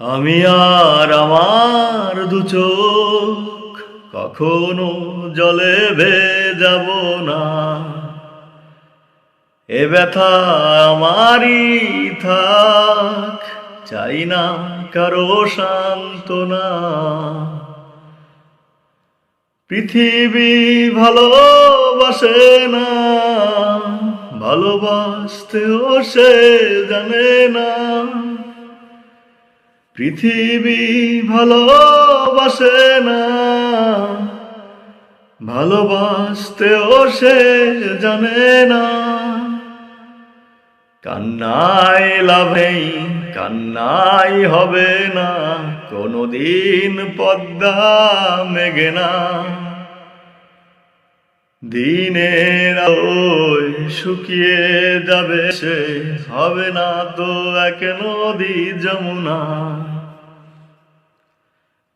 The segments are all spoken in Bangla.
আমি আর আমার দু চোখ কখনো জলে যাব না। এ ব্যথা আমারই থাক, চাই না কারও সান্ত্বনা। পৃথিবী ভালোবাসে না, ভালোবাসতেও সে জানে না। পৃথিবী ভালোবাসে না, ভালোবাসতেও সে জানে না। কান্নাই লাভেই কান্নাই হবে না, কোনোদিন পদ্মা মেঘে না। দিনের আলোয় শুকিয়ে যাবে সে। হবে না তো এক নদী যমুনা।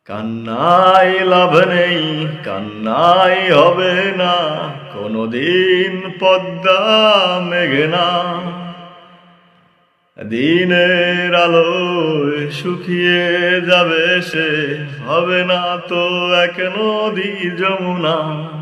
কান্নাই লাভ নেই কান্নাই হবে না। কোনোদিন পদ্মা মেঘে না দিনের আলোয় শুকিয়ে যাবে সে। হবে না তো এক নদী যমুনা।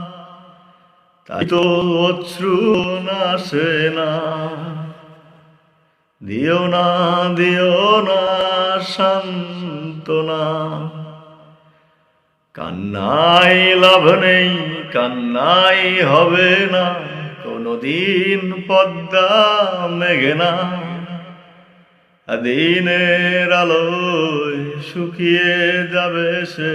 তাই তো অশ্রু নাসে না। দিও না দিও না, শান্তনা। কান্নাই লাভ নেই, কান্নাই হবে না, কোনদিন পদ্মা মেঘে না। দিনের আলোয় শুকিয়ে যাবে সে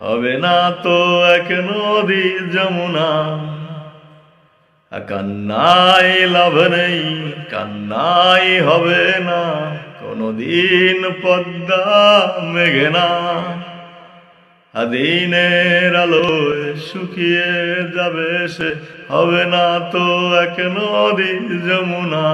হবে না তো এক নদী যমুনা। কান্নাই লাভ নেই কান্নাই হবে না, কোনদিন পদ্মা মেঘে না দিনের আলোয় শুকিয়ে যাবে সে, হবে না তো এক নদী যমুনা।